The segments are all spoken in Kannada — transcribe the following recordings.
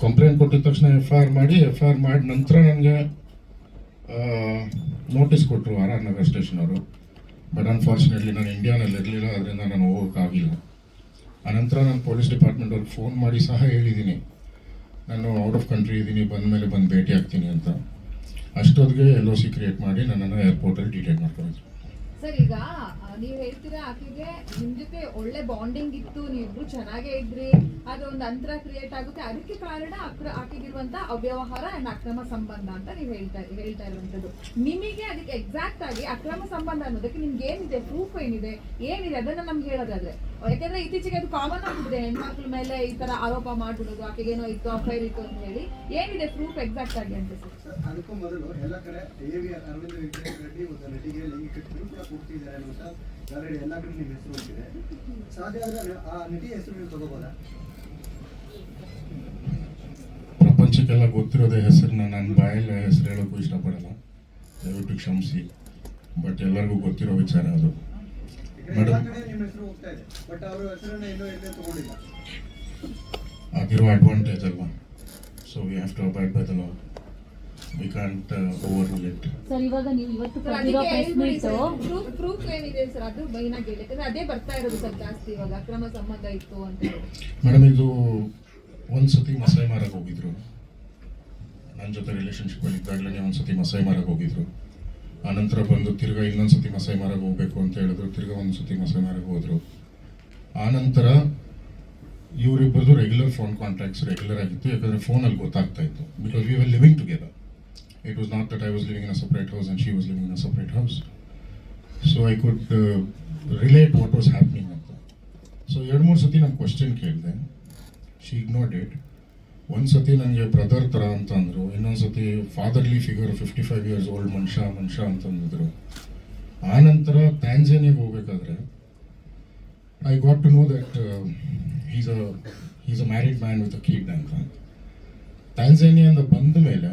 ಕಂಪ್ಲೇಂಟ್ ಕೊಟ್ಟಿದ ತಕ್ಷಣ ಎಫ್ ಐ ಆರ್ ಮಾಡಿ ಎಫ್ ಐ ಆರ್ ಮಾಡಿ ನಂತರ ನನಗೆ ನೋಟಿಸ್ ಕೊಟ್ಟರು ಆರ್ ಆರ್ ನಗರ್ ಸ್ಟೇಷನವರು ಬಟ್ ಅನ್ಫಾರ್ಚುನೇಟ್ಲಿ ನಾನು ಇಂಡಿಯಾನಲ್ಲಿ ಇರಲಿಲ್ಲ ಅದರಿಂದ ನಾನು ಹೋಗೋಕ್ಕಾಗಿಲ್ಲ ಆನಂತರ ನಾನು ಪೊಲೀಸ್ ಡಿಪಾರ್ಟ್ಮೆಂಟ್ ಅವ್ರಿಗೆ ಫೋನ್ ಮಾಡಿ ಸಹ ಹೇಳಿದ್ದೀನಿ ನಾನು ಔಟ್ ಆಫ್ ಕಂಟ್ರಿ ಇದ್ದೀನಿ ಬಂದ ಮೇಲೆ ಬಂದು ಭೇಟಿ ಆಗ್ತೀನಿ ಅಂತ. ಅಷ್ಟೊತ್ತಿಗೆ ಎಲ್ ಒ ಸಿ ಕ್ರಿಯೇಟ್ ಮಾಡಿ ನನ್ನನ್ನು ಏರ್ಪೋರ್ಟಲ್ಲಿ ಡಿಟೈನ್ ಮಾಡ್ಕೊಂಡಿದ್ರು ನೀವ್ ಹೇಳ್ತೀರಾ ಆಕೆಗೆ, ನಿಮ್ ಜೊತೆ ಒಳ್ಳೆ ಬಾಂಡಿಂಗ್ ಇತ್ತು ನೀವಿಬ್ರು ಚೆನ್ನಾಗೇ ಇದ್ರಿ ಅದು ಒಂದು ಅಂತರ ಕ್ರಿಯೇಟ್ ಆಗುತ್ತೆ. ಅದಕ್ಕೆ ಕಾರಣ ಅಕ್ರ, ಆಕೆಗಿರುವಂತ ಅವ್ಯವಹಾರ ಅಂಡ್ ಅಕ್ರಮ ಸಂಬಂಧ ಅಂತ ನೀವು ಹೇಳ್ತಾ ಹೇಳ್ತಾ ಇರುವಂತದ್ದು ನಿಮಗೆ ಅದಕ್ಕೆ ಎಕ್ಸಾಕ್ಟ್ ಆಗಿ ಅಕ್ರಮ ಸಂಬಂಧ ಅನ್ನೋದಕ್ಕೆ ನಿಮ್ಗೆ ಏನಿದೆ? ಪ್ರೂಫ್ ಏನಿದೆ? ಏನಿದೆ? ಅದನ್ನ ನಮ್ಗೆ ಹೇಳೋದಾದ್ರೆ. ಯಾಕಂದ್ರೆ ಇತ್ತೀಚೆಗೆ ಅದು ಕಾಮನ್ ಆಗ್ಬಿಟ್ಟಿದೆ. ಹೆಣ್ಮಕ್ಳ ಮೇಲೆ ಈ ತರ ಆರೋಪ ಮಾಡ್ಬಿಡೋದು ಆಕೆಗೇನೋ ಇತ್ತು ಅಫೈರ್ ಇತ್ತು ಅಂತ ಹೇಳಿ. ಏನಿದೆ ಪ್ರೂಫ್ ಎಕ್ಸಾಕ್ಟ್ ಆಗಿ ಅಂತ ಸರ್? ಅದಕ್ಕೂ ಮೊದಲು ಎಲ್ಲ ಕಡೆ ಅರವಿಂದ್ ರೆಡ್ಡಿ ಮತ್ತು ನಟಿಗೆ ಲೈಂಗಿಕ ಕಿರುಕುಳ ಕೊಡ್ತಿದ್ದಾರೆ ಅನ್ನುವಂಥ ಆಲ್ರೆಡಿ ಎಲ್ಲ ಕಡೆ ನಿಮ್ಮ ಹೆಸರು ಹೋಗ್ತಿದೆ ಸಾಧ್ಯ ಆದರೆ ಆ ನಟಿ ಹೆಸರು ನೀವು ತಗೋಬೋದಾ? ಪ್ರಪಂಚಕ್ಕೆಲ್ಲ ಗೊತ್ತಿರೋದೇ ಹೆಸರನ್ನ ನನ್ನ ಬಾಯಲ್ಲಿ ಹೆಸರು ಹೇಳೋಕ್ಕೂ ಇಷ್ಟಪಡಲ್ಲ. ದಯವಿಟ್ಟು ಕ್ಷಮಿಸಿ. ಬಟ್ ಎಲ್ಲರಿಗೂ ಗೊತ್ತಿರೋ ವಿಚಾರ ಅದು. ಮೇಡಮ್. ಅದಿರೋ ಅಡ್ವಾಂಟೇಜ್ ಅಲ್ವಾ? So we have to abide by the law we can't overrule it sir ಇವಾಗ ನೀವು ಇವತ್ತು ಕರೆದಿರೋ ಪ್ರೆಸ್ ಮೀಟ್. ಪ್ರೂಫ್ ಪ್ರೂಫ್ ಏನಿದೆ ಸರ್ ಅದು ಹೇಳಿ. ಯಾಕಂದ್ರೆ ಅದೇ ಬರ್ತಾ ಇರೋದು ಸರ್ ಜಾಸ್ತಿ ಇವಾಗ. ಅಕ್ರಮ ಸಂಬಂಧ ಇತ್ತು ಅಂತ ಮೇಡಮ್ ಇದು ಒಂದು ಸತಿ ಮಸಾಯಿ ಮಾರಕ್ಕೆ ಹೋಗಿದ್ರು. ನನ್ನ ಜೊತೆ ರಿಲೇಷನ್ಶಿಪ್ ಇದ್ದಾಗಲೇ ಒಂದು ಸತಿ ಮಸಾಯಿ ಮಾರಕ್ಕೆ ಹೋಗಿದ್ರು. ಆನಂತರ ಬಂದು ತಿರ್ಗಾ ಇನ್ನೊಂದು ಸತಿ ಮಸಾಯಿ ಮಾರಕ್ಕೆ ಹೋಗ್ಬೇಕು ಅಂತ ಹೇಳಿದ್ರು. ತಿರ್ಗಾ ಒಂದು ಸತಿ ಮಸಾಯಿ ಮಾರಕ್ಕೆ ಹೋದ್ರು. ಆನಂತರ ಇವರಿಬ್ಬರದು ರೆಗ್ಯುಲರ್ ಫೋನ್ ಕಾಂಟ್ಯಾಕ್ಟ್ಸ್ ರೆಗ್ಯುಲರ್ ಆಗಿತ್ತು. ಯಾಕಂದ್ರೆ ಫೋನಲ್ಲಿ ಗೊತ್ತಾಗ್ತಾ ಇತ್ತು. Because we were living together it was not that I was living in a separate house and she was living in a separate house so I could relate what was happening ಅಂತ ಸೊ ಎರಡು ಮೂರು ಸತಿ ನಾನು ಕ್ವಶನ್ ಕೇಳಿದೆ ಶಿ ಇಗ್ನೋರ್ಡ್ ಇಟ್ ಒಂದು ಸತಿ ನನಗೆ ಬ್ರದರ್ ಥರ ಅಂತ ಅಂದರು ಇನ್ನೊಂದು ಸತಿ fatherly figure fifty five years old ಮನುಷ್ಯ ಮನುಷ್ಯ ಅಂತಂದಿದ್ರು ಆನಂತರ ಟ್ಯಾನ್ಜೇನಿಯಾಗೆ ಹೋಗ್ಬೇಕಾದ್ರೆ I got to know that is a is a married man with a kid ಅಂತ. ಟ್ಯಾನ್ಜೇನಿಯಿಂದ ಬಂದ ಮೇಲೆ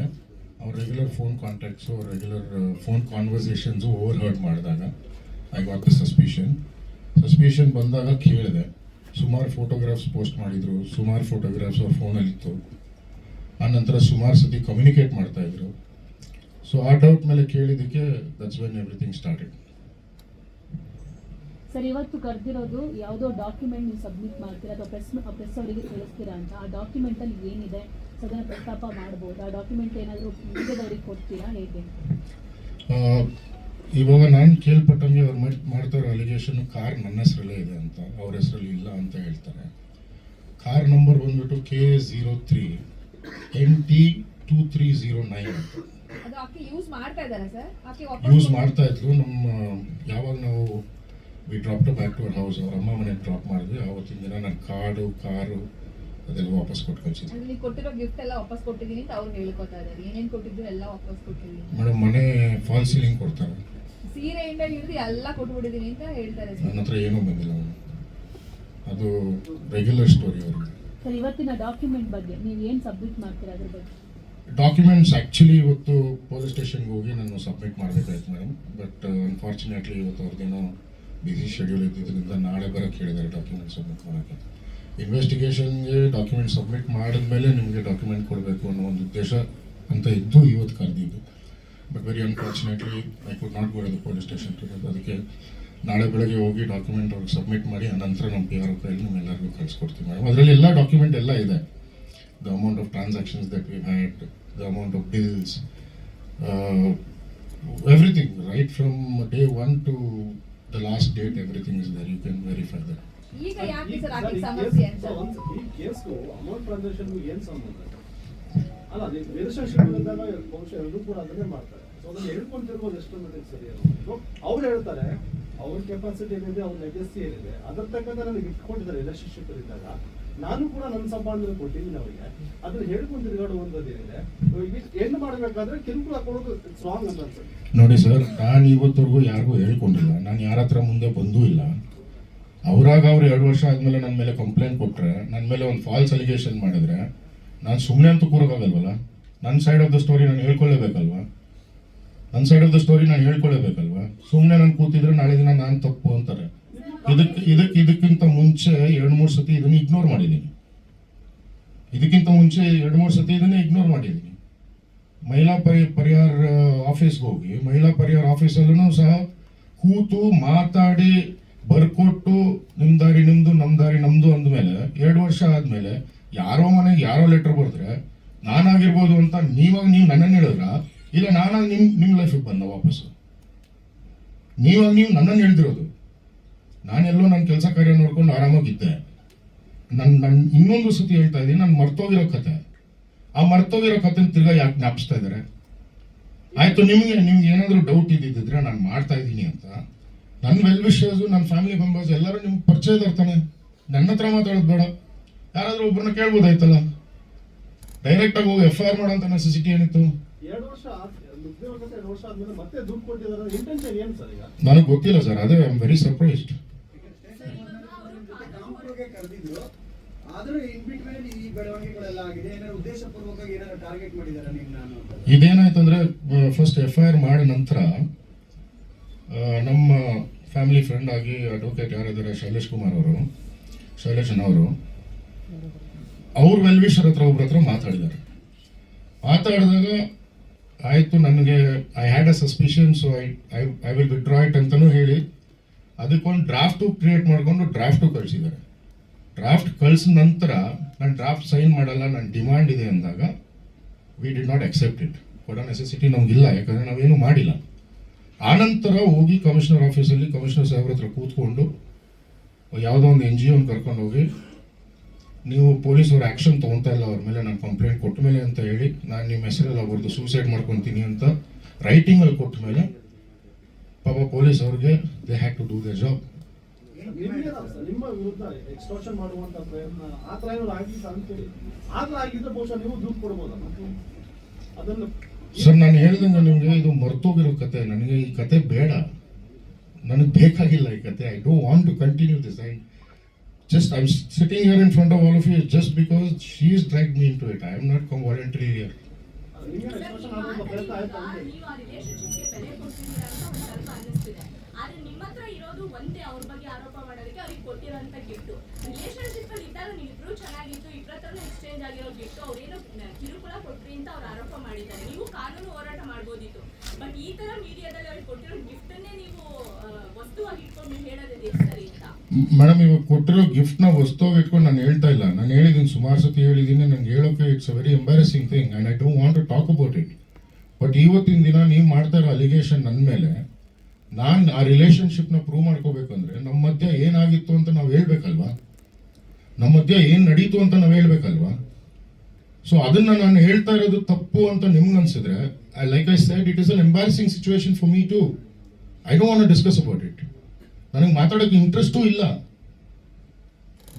ಅವ್ರ regular phone contacts regular phone conversations overheard ಮಾಡಿದಾಗ I got the suspicion suspicion ಬಂದಾಗ ಕೇಳಿದೆ. ಸುಮಾರು ಫೋಟೋಗ್ರಾಫ್ಸ್ ಪೋಸ್ಟ್ ಮಾಡಿದರು. ಸುಮಾರು ಫೋಟೋಗ್ರಾಫ್ಸ್ ಅವ್ರ ಫೋನಲ್ಲಿತ್ತು ಆನಂತರ ಸುಮಾರು ಸತಿ ಕಮ್ಯುನಿಕೇಟ್ ಮಾಡ್ತಾ ಇದ್ರು. ಸೊ ಆ ಡೌಟ್ ಮೇಲೆ ಕೇಳಿದ್ದಕ್ಕೆ that's when everything started sir, ಇವತ್ತು ಕರೆದಿರೋದು ಯಾವುದೋ ಡಾಕ್ಯುಮೆಂಟ್ ನೀವು ಸಬ್ಮಿಟ್ ಮಾಡ್ತೀರಾ ಅಥವಾ ಪ್ರೆಸ್ ಪ್ರೆಸ್ ಅವರಿಗೆ ತಿಳಿಸ್ತೀರಾ ಅಂತ? ಆ ಡಾಕ್ಯುಮೆಂಟಲ್ಲಿ ಏನಿದೆ? ಅದನ್ನ ಪ್ರಸ್ತಾಪ ಮಾಡ್ಬೋದು ಆ ಡಾಕ್ಯುಮೆಂಟ್ ಏನಾದರೂ ಮೀಡಿಯಾದವ್ರಿಗೆ ಕೊಡ್ತೀರಾ ಹೇಗೆ? ಇವಾಗ ನಾನು ಕೇಳ್ಪಟ್ಟಂಗೆ ಅವ್ರು ಮಾಡ್- ಮಾಡ್ತಾ ಇರೋ ಅಲಿಗೇಷನ್ ಕಾರ್ ನನ್ನ ಹೆಸರಲ್ಲೇ ಇದೆ ಅಂತ ಅವ್ರ ಹೆಸರಲ್ಲಿ ಇಲ್ಲ ಅಂತ ಹೇಳ್ತಾರೆ. ಕಾರ್ ನಂಬರ್ ಬಂದ್ಬಿಟ್ಟು K zero three N T two three zero nine ಅಂತ ಯೂಸ್ ಮಾಡ್ತಾ ಇದ್ರು ನಮ್ಮ ಯಾವಾಗ ನಾವು we drop to back to our house ಅವ್ರ ಅಮ್ಮ ಮನೆಗೆ ಡ್ರಾಪ್ ಮಾಡಿದ್ವಿ. ಆವತ್ತಿನ ದಿನ ನನ್ನ ಕಾರ್ಡು ಕಾರು ಅದೆಲ್ಲ ವಾಪಸ್ ಕೊಟ್ಟು ಕಳಿಸಿದ್ವಿ ಅಂದ್ರೆ ನೀವು ಕೊಟ್ಟಿರೋ ಗಿಫ್ಟ್ ಎಲ್ಲ ವಾಪಸ್ ಕೊಟ್ಟಿದ್ದೀನಿ ಅಂತ ಅವ್ರು ಹೇಳ್ಕೊತಾ ಇದ್ದಾರೆ. ಏನೇನ್ ಕೊಟ್ಟಿದ್ರು ಎಲ್ಲ ವಾಪಸ್ ಕೊಟ್ಟಿದ್ದೀನಿ. ಮೇಡಮ್ ಮನೆ ಫಾಲ್ ಸೀಲಿಂಗ್ ಕೊಡ್ತಾರೆ. ಸೀರೆಯಿಂದ ಹಿಡಿದು ಎಲ್ಲ ಕೊಟ್ಬಿಟ್ಟಿದ್ದೀನಿ ಅಂತ ಹೇಳ್ತಾರೆ ನನ್ನ ಸರ್ ಹತ್ರ ಏನೂ ಬಂದಿಲ್ಲ ಅವ್ನು. ಅದು ರೆಗ್ಯುಲರ್ ಸ್ಟೋರಿ ಅವ್ರಿಗೆ ಸರ್ ಇವತ್ತಿನ ಡಾಕ್ಯುಮೆಂಟ್ ಬಗ್ಗೆ ನೀವು ಏನು ಸಬ್ಮಿಟ್ ಮಾಡ್ತೀರಾ ಅದ್ರ ಬಗ್ಗೆ? ಡಾಕ್ಯುಮೆಂಟ್ಸ್ ಆ್ಯಕ್ಚುಲಿ ಇವತ್ತು ಪೊಲೀಸ್ ಸ್ಟೇಷನ್ಗೆ ಹೋಗಿ ನಾನು ಸಬ್ಮಿಟ್ ಮಾಡಬೇಕಾಯ್ತು ಮೇಡಮ್. ಬಟ್ ಅನ್ಫಾರ್ಚುನೇಟ್ಲಿ ಇವತ್ತು ಅವ್ರದ್ದೇನೋ ಬಿಸಿ ಶೆಡ್ಯೂಲ್ ಇದ್ದಿದ್ದರಿಂದ ನಾಳೆ ಬರೋಕ್ಕೆ ಹೇಳಿದ್ದಾರೆ ಡಾಕ್ಯುಮೆಂಟ್ ಸಬ್ಮಿಟ್ ಮಾಡೋಕ್ಕೆ. ಇನ್ವೆಸ್ಟಿಗೇಷನ್ಗೆ ಡಾಕ್ಯುಮೆಂಟ್ ಸಬ್ಮಿಟ್ ಮಾಡಿದ್ಮೇಲೆ ನಿಮಗೆ ಡಾಕ್ಯುಮೆಂಟ್ ಕೊಡಬೇಕು ಅನ್ನೋ ಒಂದು ಉದ್ದೇಶ ಅಂತ ಇದ್ದು ಇವತ್ತು ಕರೆದಿದ್ದು. But very unfortunately I could not go the police station to ಅದಕ್ಕೆ ನಾಳೆ ಬೆಳಗ್ಗೆ ಹೋಗಿ ಡಾಕ್ಯುಮೆಂಟ್ ಅವ್ರಿಗೆ ಸಬ್ಮಿಟ್ ಮಾಡಿ ಅನಂತರ ನಮ್ಮ ಪಿ ಆರ್ ಕೈಯಲ್ಲಿ ನಿಮ್ಮೆಲ್ಲರಿಗೂ ಕಳಿಸ್ಕೊಡ್ತೀವಿ ಮೇಡಮ್ ಅದರಲ್ಲಿ ಎಲ್ಲ ಡಾಕ್ಯುಮೆಂಟ್ ಎಲ್ಲ ಇದೆ. The amount of transactions that we had the amount of bills everything right from day one to the last date everything is there you can verify that. ಈಗ ಯಾಕೆ ಸರ್ ಆಕೆ ಸಮಸ್ಯೆ ಅಂತ? ಈ ಕೇಸ್ಗೂ ಅಮೌಂಟ್ ಟ್ರಾನ್ಸಾಕ್ಷನ್ಗೂ ಏನು ಸಂಬಂಧ? ಅಲ್ಲ ಅದೇ ರಿಲೇಶನ್ಶಿಪ್ ಇದ್ದಾಗ ಬಹುಶಃ ಎಲ್ಲರೂ ಕೂಡ ಅದನ್ನೇ ಮಾಡ್ತಾರೆ. ಸೊ ಅದನ್ನ ಹೇಳ್ಕೊಂತಿರ್ಬೋದು ಎಷ್ಟು ಮಟ್ಟಿಗೆ ಸರಿ ಅವ್ರು ಹೇಳ್ತಾರೆ ಅವ್ರ ಕೆಪಾಸಿಟಿ ಏನಿದೆ ಅವ್ರ ಲೆಗಸಿ ಏನಿದೆ ಅದ್ರ ತಕ್ಕಂತೆ ನನಗೆ ಇಟ್ಕೊಂಡಿದ್ದಾರೆ ಎಲ್ಲ ಇದ್ದಾಗ. ನಾನು ಕೂಡ ನನ್ನ ಸಂಪಾದನೆ ಕೊಟ್ಟಿದ್ದೀನಿ ಅವರಿಗೆ. ಅದನ್ನ ಹೇಳ್ಕೊಂಡು ತಿರುಗಾಡುವಂಥದ್ದು ಏನಿದೆ. ಹೆಣ್ಣು ಮಾಡಬೇಕಾದ್ರೆ ಕಿರುಕುಳ ಕೊಡೋದು ಸ್ಟ್ರಾಂಗ್ ಅಂತ ಅನ್ಸುತ್ತೆ. ನೋಡಿ ಸರ್ ನಾನು ಇವತ್ತವರೆಗೂ ಯಾರಿಗೂ ಹೇಳ್ಕೊಂಡಿಲ್ಲ. ನಾನು ಯಾರ ಹತ್ರ ಮುಂದೆ ಬಂದೂ ಇಲ್ಲ. ಅವರಾಗ ಅವ್ರು ಎರಡು ವರ್ಷ ಆದಮೇಲೆ ನನ್ನ ಮೇಲೆ ಕಂಪ್ಲೇಂಟ್ ಕೊಟ್ಟರೆ ನನ್ನ ಮೇಲೆ ಒಂದು ಫಾಲ್ಸ್ ಅಲಿಗೇಷನ್ ಮಾಡಿದ್ರೆ, ನಾನು ಸುಮ್ಮನೆ ಅಂತೂ ಕೂರೋಕ್ಕಾಗಲ್ವಲ್ಲ ನನ್ನ ಸೈಡ್ ಆಫ್ ದ ಸ್ಟೋರಿ ನಾನು ಹೇಳ್ಕೊಳ್ಳೇಬೇಕಲ್ವಾ ನನ್ನ ಸೈಡ್ ಆಫ್ ದ ಸ್ಟೋರಿ ನಾನು ಹೇಳ್ಕೊಳ್ಳೇಬೇಕಲ್ವಾ ಸುಮ್ಮನೆ ನಾನು ಕೂತಿದ್ರೆ ನಾಳೆ ದಿನ ನಾನು ತಪ್ಪು ಅಂತಾರೆ. ಇದಕ್ಕೆ ಇದಕ್ಕೆ ಇದಕ್ಕಿಂತ ಮುಂಚೆ ಎರಡು ಮೂರು ಸತಿ ಇದನ್ನು ಇಗ್ನೋರ್ ಮಾಡಿದ್ದೀನಿ ಇದಕ್ಕಿಂತ ಮುಂಚೆ ಎರಡು ಮೂರು ಸತಿ ಇದನ್ನೇ ಇಗ್ನೋರ್ ಮಾಡಿದ್ದೀನಿ ಮಹಿಳಾ ಪರಿ, ಪರಿಹಾರ ಆಫೀಸ್ಗೆ ಹೋಗಿ ಮಹಿಳಾ ಪರಿಹಾರ ಆಫೀಸಲ್ಲೂ ಸಹ ಕೂತು ಮಾತಾಡಿ ಬರ್ಕೊಟ್ಟು ನಿಮ್ಮ ದಾರಿ ನಿಮ್ಮದು ನಮ್ಮ ದಾರಿ ನಮ್ಮದು ಅಂದಮೇಲೆ, ಎರಡು ವರ್ಷ ಆದಮೇಲೆ ಯಾರೋ ಮನೆಗೆ ಯಾರೋ ಲೆಟ್ರ್ ಬರೆದ್ರೆ, ನಾನಾಗಿರ್ಬೋದು ಅಂತ ನೀವಾಗ ನೀವು ನನ್ನನ್ನು ಹೇಳಿದ್ರ, ಇಲ್ಲ ನಾನಾಗಿ ನಿಮ್ಮ ನಿಮ್ಮ ಲೈಫಿಗೆ ಬಂದ ವಾಪಸ್ಸು. ನೀವಾಗ ನೀವು ನನ್ನನ್ನು ಹೇಳ್ದಿರೋದು. ನಾನೆಲ್ಲೋ ನನ್ನ ಕೆಲಸ ಕಾರ್ಯ ನೋಡ್ಕೊಂಡು ಆರಾಮಾಗಿದ್ದೆ. ನನ್ನ ನನ್ನ ಇನ್ನೊಂದು ಸತಿ ಹೇಳ್ತಾ ಇದ್ದೀನಿ, ನಾನು ಮರ್ತೋಗಿರೋ ಕತೆ. ಆ ಮರ್ತೋಗಿರೋ ಕತೆ ತಿರ್ಗಾ ಯಾಕೆ ಜ್ಞಾಪಿಸ್ತಾ ಇದ್ದಾರೆ ಆಯ್ತು, ನಿಮಗೆ, ನಿಮ್ಗೆ ಏನಾದರೂ ಡೌಟ್ ಇದ್ದಿದ್ರೆ ನಾನು ಮಾಡ್ತಾ ಇದ್ದೀನಿ ಅಂತ. ನನ್ನ ವೆಲ್ ವಿಷಯಸು ನನ್ನ ಫ್ಯಾಮಿಲಿ ಮೆಂಬರ್ಸ್ ಎಲ್ಲರೂ ನಿಮ್ಗೆ ಪರಿಚಯ ತಾನೆ. ನನ್ನ ಹತ್ರ ಮಾತಾಡೋದು ಬೇಡ. ಯಾರಾದರೂ ಒಬ್ಬರನ್ನ ಕೇಳ್ಬೋದಾಯ್ತಲ್ಲ? ಡೈರೆಕ್ಟಾಗಿ ಹೋಗಿ ಎಫ್ ಐ ಆರ್ ಮಾಡೋಂಥ ನೆಸೆಸಿಟಿ ಏನಿತ್ತು? ನನಗೆ ಗೊತ್ತಿಲ್ಲ ಸರ್ ಅದೇ ಐ ಆಮ್ ವೆರಿ ಸರ್ಪ್ರೈಸ್ಡ್ ಇದೇನಾಯ್ತಂದ್ರೆ ಫಸ್ಟ್ ಎಫ್ ಐ ಆರ್ ಮಾಡಿದ ನಂತರ ನಮ್ಮ ಫ್ಯಾಮಿಲಿ ಫ್ರೆಂಡ್ ಆಗಿ ಅಡ್ವೊಕೇಟ್ ಯಾರಿದ್ದಾರೆ, ಶೈಲೇಶ್ ಕುಮಾರ್ ಅವರು, ಶೈಲೇಶ್ ಅವರು, ಅವ್ರ ವೆಲ್ವಿಷರ್ ಹತ್ರ, ಒಬ್ರ ಹತ್ರ ಮಾತಾಡಿದ್ದಾರೆ. ಮಾತಾಡಿದಾಗ ಆಯಿತು, ನನಗೆ I had a suspicion so I I I will withdraw it ಅಂತಲೂ ಹೇಳಿ ಅದಕ್ಕೊಂದು ಡ್ರಾಫ್ಟು ಕ್ರಿಯೇಟ್ ಮಾಡಿಕೊಂಡು ಡ್ರಾಫ್ಟು ಕಳಿಸಿದ್ದಾರೆ. ಡ್ರಾಫ್ಟ್ ಕಳಿಸಿದ ನಂತರ ನಾನು ಡ್ರಾಫ್ಟ್ ಸೈನ್ ಮಾಡಲ್ಲ ನನ್ನ ಡಿಮ್ಯಾಂಡ್ ಇದೆ ಅಂದಾಗ we did not accept it ಕೊಡೋ ನೆಸೆಸಿಟಿ ನಮಗಿಲ್ಲ, ಯಾಕಂದರೆ ನಾವೇನು ಮಾಡಿಲ್ಲ. ಆನಂತರ ಹೋಗಿ ಕಮಿಷನರ್ ಆಫೀಸಲ್ಲಿ ಕಮಿಷನರ್ ಸಾಹೇಬ್ರ ಹತ್ರ ಕೂತ್ಕೊಂಡು ಯಾವುದೋ ಒಂದು ಎನ್ ಜಿ ಒನ್ ಕರ್ಕೊಂಡು ಹೋಗಿ, ನೀವು ಪೊಲೀಸವ್ರು ಆ್ಯಕ್ಷನ್ ತೊಗೊತಾ ಇಲ್ಲ ಅವ್ರ ಮೇಲೆ ನಾನು ಕಂಪ್ಲೇಂಟ್ ಕೊಟ್ಟ ಮೇಲೆ ಅಂತ ಹೇಳಿ, ನಾನು ನಿಮ್ಮ ಹೆಸರೆಲ್ಲ ಅವ್ರದ್ದು ಸೂಸೈಡ್ ಮಾಡ್ಕೊತೀನಿ ಅಂತ ರೈಟಿಂಗಲ್ಲಿ ಕೊಟ್ಟ ಮೇಲೆ ಪಾಪ ಪೊಲೀಸ್ ಅವ್ರಿಗೆ they have to do the job ಪ್ರಯತ್ನ ಸರ್ ನಾನು ಹೇಳ್ದಂಗೆ ನಿಮಗೆ ಇದು ಮರ್ತೋಗಿರೋ ಕತೆ. ನನಗೆ ಈ ಕತೆ ಬೇಡ. ನನಗೆ ಬೇಕಾಗಿಲ್ಲ ಈ ಕತೆ. I don't want to continue this I just I sitting here in front of all of you just because she is drag me into it I am not come voluntary here ನೀವು ಬೆಲೆ ಕೊಡ್ತಿದ್ದೀರಾ ಅಂತ ಸ್ವಲ್ಪ ಆದ್ರೆ ನಿಮ್ಮ ಹತ್ರ ಇರೋದು ಒಂದೇ ಅವ್ರ ಬಗ್ಗೆ ಆರೋಪ ಮಾಡೋದಕ್ಕೆ ಅವ್ರಿಗೆ ಕೊಟ್ಟಿರೋಂತ ಗಿಫ್ಟ್ ರಿಲೇಶನ್ಶಿಪ್ ಅಲ್ಲಿ ಇದ್ದಾಗ ನೀವಿಬ್ರು ಚೆನ್ನಾಗಿತ್ತು ಇಬ್ಬರ ಹತ್ರನೂ ಎಕ್ಸ್ಚೇಂಜ್ ಆಗಿರೋ ಗಿಫ್ಟ್ ಅವ್ರೇನೋ ಕಿರುಕುಳ ಕೊಟ್ರಿ ಅಂತ ಅವ್ರು ಆರೋಪ ಮಾಡಿದ್ದಾರೆ. ನೀವು ಕಾನೂನು ಹೋರಾಟ ಮಾಡ್ಬೋದಿತ್ತು. ಬಟ್ ಈ ತರ ಮೀಡಿಯಾದಲ್ಲಿ ಅವ್ರಿಗೆ ಕೊಟ್ಟಿರೋ ಗಿಫ್ಟ್ ಅನ್ನೇ ನೀವು ವಸ್ತುವಾಗಿ ಇಟ್ಕೊಂಡು ನೀವು ಹೇಳೋದು ಸರಿ ಅಂತ. ಮೇಡಮ್ ಇವಾಗ ಕೊಟ್ಟಿರೋ ಗಿಫ್ಟ್ನ ವಸ್ತುವಾಗಿ ಇಟ್ಕೊಂಡು ನಾನು ಹೇಳ್ತಾ ಇಲ್ಲ. ನಾನು ಹೇಳಿದ್ದೀನಿ, ಸುಮಾರು ಸತಿ ಹೇಳಿದ್ದೀನಿ ನನಗೆ ಹೇಳೋಕೆ it's very embarrassing thing and I don't want to talk about it but ಇವತ್ತಿನ ದಿನ ನೀವು ಮಾಡ್ತಾ ಇರೋ ಅಲಿಗೇಷನ್ ನನ್ನ ಮೇಲೆ ನಾನು ಆ ರಿಲೇಷನ್ಶಿಪ್ನ ಪ್ರೂವ್ ಮಾಡ್ಕೋಬೇಕಂದ್ರೆ ನಮ್ಮ ಮಧ್ಯೆ ಏನಾಗಿತ್ತು ಅಂತ ನಾವು ಹೇಳ್ಬೇಕಲ್ವಾ? ನಮ್ಮ ಮಧ್ಯೆ ಏನು ನಡೀತು ಅಂತ ನಾವು ಹೇಳ್ಬೇಕಲ್ವಾ? ಸೊ ಅದನ್ನ ನಾನು ಹೇಳ್ತಾ ಇರೋದು ತಪ್ಪು ಅಂತ ನಿಮ್ಗೆ ಅನ್ಸಿದ್ರೆ I like I side it is an embarrassing situation for me to I don't want discuss about it ನನಗೆ ಮಾತಾಡೋಕೆ ಇಂಟ್ರೆಸ್ಟೂ ಇಲ್ಲ.